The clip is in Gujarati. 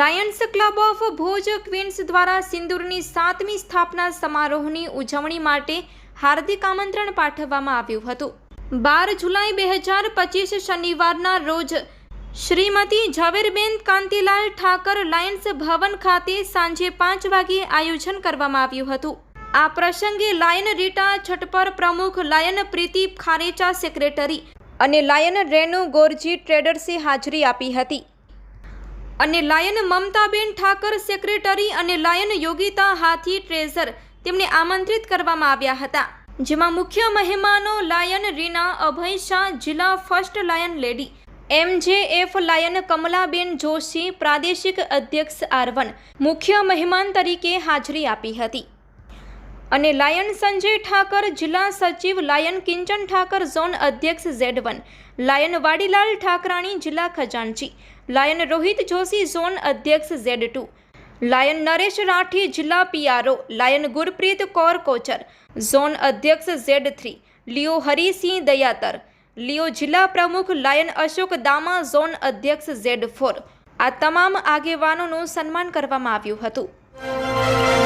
Lions Club of Bhoj Queens દ્વારા સિંદૂરની સાતમી સ્થાપના સમારોહની ઉજવણી માટે હાર્દિક આમંત્રણ પાઠવવામાં આવ્યું હતું. બાર જુલાઈ બે હજાર પચીસ શનિવારના રોજ શ્રીમતી ઝવેરબેન કાંતિલાલ ઠાકર લાયન્સ ભવન ખાતે સાંજે પાંચ વાગ્યે આયોજન કરવામાં આવ્યું હતું. આ પ્રસંગે લાયન રીટા છટપર પ્રમુખ લાયન પ્રીતિ ખારેચા સેક્રેટરી અને લાયન રેનુ ગોરજી ટ્રેડર્સે હાજરી આપી હતી. અને લાયન મમતાબેન ઠાકર સેક્રેટરી અને લાયન યોગિતા હાથી ટ્રેઝર તેમને આમંત્રિત કરવામાં આવ્યા હતા. જેમાં મુખ્ય મહેમાનો લાયન રીના અભય શાહ, જિલ્લા first Lion lady MJF Lion Kamlaben Joshi, પ્રાદેશિક અધ્યક્ષ આરવન મુખ્ય મહેમાન તરીકે હાજરી આપી હતી. અને લાયન સંજય ઠાકર જિલ્લા સચિવ લાયન કિંચન ઠાકર ઝોન અધ્યક્ષ Z one Lion Vadilal Thakrani જિલ્લા ખજાનચી. લાયન રોહિત જોશી ઝોન અધ્યક્ષ Z two. Lion Naresh Rathi જિલ્લા PRO. Lion Gurpreet Kaur Kochar. Zone અધ્યક્ષ Z three. Leo Harisinh Dayatar. Leo જિલ્લા પ્રમુખ લાયન અશોક દામા ઝોન અધ્યક્ષ ઝેડ ફોર. આ તમામ આગેવાનોનું સન્માન કરવામાં આવ્યું હતું.